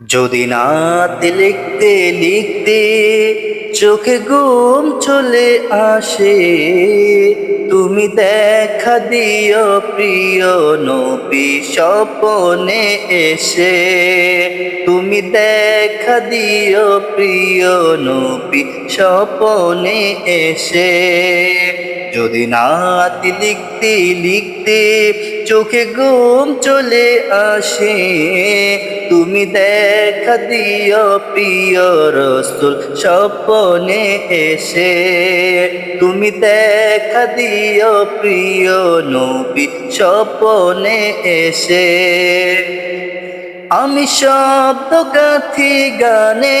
যদি নাতে লিখতে লিখতে চোখে ঘুম চলে আসে, তুমি দেখা দিও প্রিয় নবী স্বপনে এসে। তুমি দেখা দিও প্রিয় নবী স্বপনে এসে। যদি নাতি লিখতে লিখতে চোখে ঘুম চলে আসে, তুমি দেখা দিও প্রিয় রসুল স্বপনে এসে। তুমি দেখা দিও প্রিয় নবী স্বপনে এসে। আমি শব্দ গাথি গানে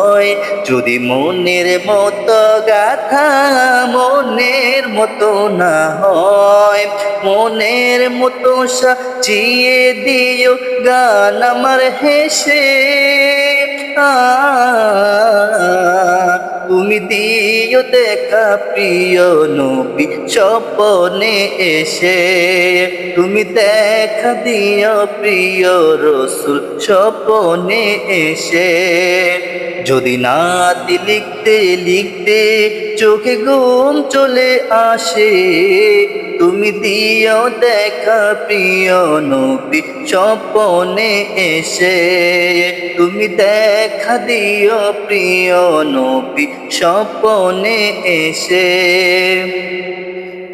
যদি মনের মতো গাথা মনের মতো না হয়, মনের মতো সাজিয়ে দিও গান আমার হেসে। তুমি দিও দেখা প্রিয় নবী স্বপনে এসে। তুমি দেখা দিও প্রিয় রসুল স্বপনে এসে। যদি নাতি লিখতে লিখতে চোখে ঘুম চলে আসে, তুমি দিও দেখা প্রিয় নবী স্বপনে এসে। তুমি দেখা দিও প্রিয় নবী স্বপনে এসে।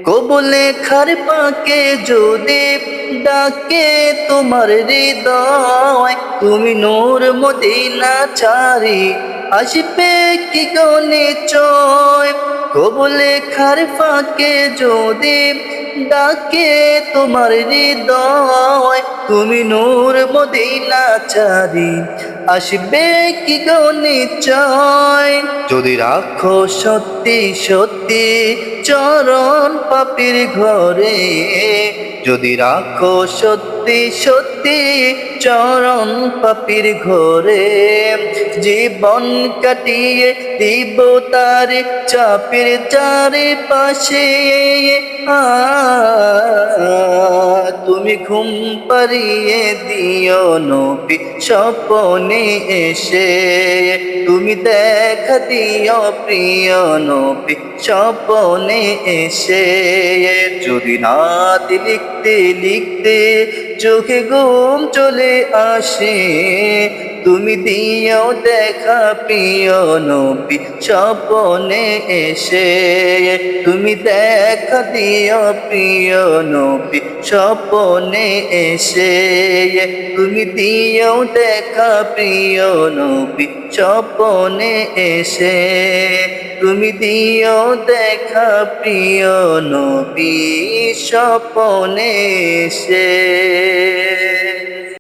কবলে খার পাকে যদি ডাকে তোমার হৃদয়, তুমি নূর মদিনা ছাড়ি আসবে কি গনে চয়? কবলে খার ফাঁকে যদি ডাকে তোমার হৃদয় তুমি নূর মদিনা চারি আসবে কি গনে চয় যদি রাখো সত্যি সত্যি চরণ পাপির ঘরে, যদি রাখো সত্যি সত্যি চরণ পাপির ঘরে, জীবন কাটিয়ে দিব তার চাপের চারে পাশে আ তুমি ঘুম পারিয়ে দিও নবী, স্বপনে এসে। তুমি দেখা দিও প্রিয় নবী, স্বপনে এসে। যদি নাত লিখতে লিখতে চোখে ঘুম চলে আসে তুমি দিও দেখা প্রিয় নবী, স্বপনে এসে। তুমি দেখা দিও প্রিয় নবী, স্বপনে এসে। তুমি দিও দেখা প্রিয় নবী, স্বপনে এসে। তুমি দিও দেখা প্রিয় নবী, স্বপনে এসে।